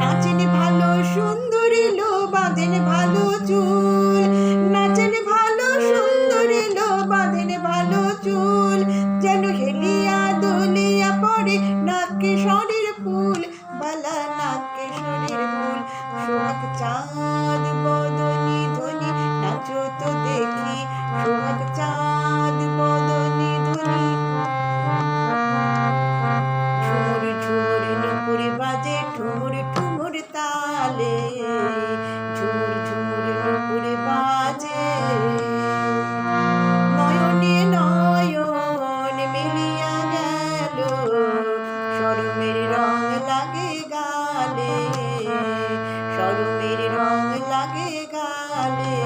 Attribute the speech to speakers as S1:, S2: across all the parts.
S1: নাচেন ভালো সুন্দরী লো বাঁধেন ভালো চুল। স্বরূপের রং লাগে গালে।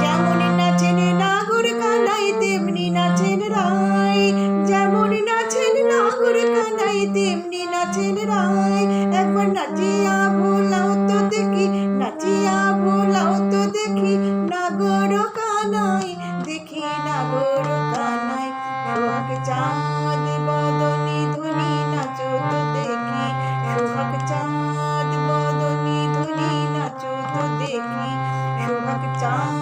S1: যেমন নাচেন নাগর কানাই, তেমনি নাচেন রায়। যেমন নাচেন নাগর কানাই, তেমনি নাচেন রায়। একবার নাচিয়া ভোলা Song.